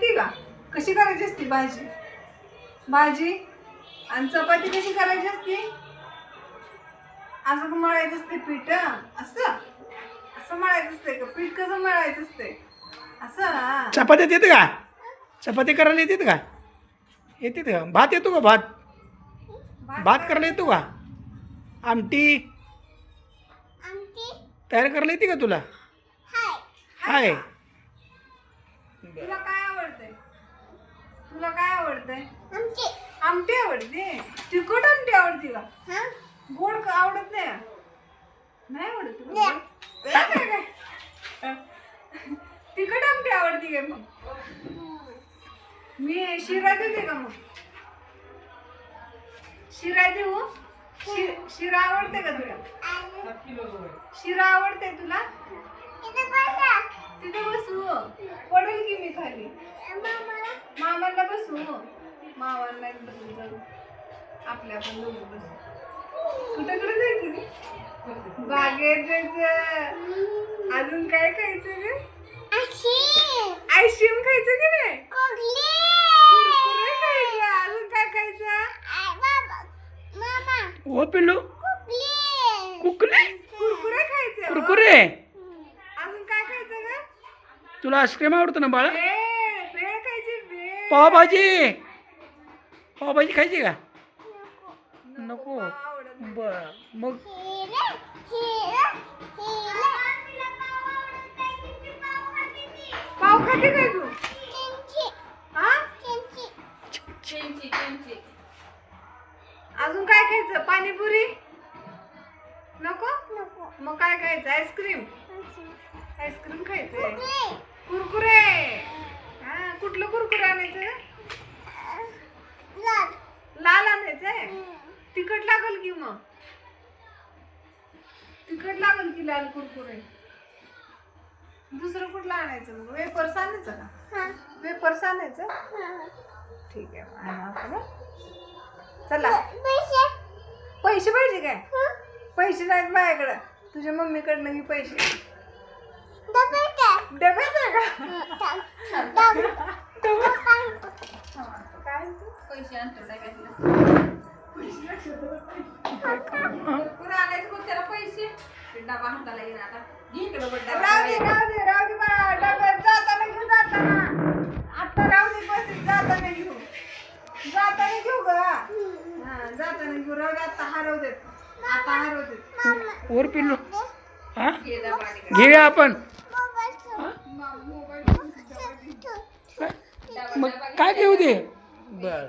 येते का? कशी करायची असते भाजी? भाजी आणि चपाती कशी करायची असते? असं मळायचं असते पीठ? असं? असं मळायचं असते का? पीठ कसं मळायचं असते? असं हा. चपात्यात येते का? चपाती करायला येते का? येते का भात येतो का भात? भात करायला येतो का? आमटी तयार करायला येते का तुला? हाय. तुला काय आवडतंय? आमटी. आवडते? तिखट आमटी आवडते का? गोड का आवडत नाही? नाही आवडत तुला काय? तिखट आमटी आवडते काय मग? मी शिरा देते का मग? शिरा देऊ? शि- शिरा आवडते का तुला? शिरा आवडते तुला? तिथे बसू. पडेल की मी खाली. मामाला बसू. जाऊ. आपल्या आपण दोघं बसू. कुठे कुठे जायचं रे बागेत जायचं. अजून काय खायचं रे आईस्क्रीम खायचं की नाही? कुरकुरे खायचं अजून काय खायचं? ओ पिल्लू. कुकले? कुरकुरे खायचे हो. कुरकुरे? अजून काय खायचं ग? तुला आईस्क्रीम आवडतं ना बाळा? पावभाजी. पावभाजी खायची का? नको. बर. मग? पाव खाते काय तू? अजून काय खायचं? पाणीपुरी? नको? मग काय खायचं? आईस्क्रीम आईस्क्रीम खायचंय. कुरकुरे. कुठलं कुरकुरे आणायचं? लाल. आणायचंय? तिखट लागल की मग? तिखट लागल की लाल कुरकुरे? दुसरं कुठलं आणायचं मग? वेपर्स आणायचं का? वेपर्स आणायचं? ठीक आहे आणा? चला. पैसे. पाहिजे काय? पैसे नाहीत माझ्याकडं. तुझ्या मम्मीकडनं घे पैसे. डब्यात आहे का काय पैसे आणतो डब्यातलं कुरकुरे आणायचं मग त्याला पैसे ते डबा हाताला येईन आता. घे इकडं बघ डबा. राहू दे राहू दे राहू दे मला डब्यात जाताना घेऊ जाताना. आता राहू दे बस जाताना घेऊ. जाताना घेऊ ग. हा जाताना घेऊ. राहू दे आता हरव देत. आता हरव देत. वर पिल्लू. हा? घे डबा आणि घेऊया आपण. मोबाईल मग काय घेऊ दे? बर.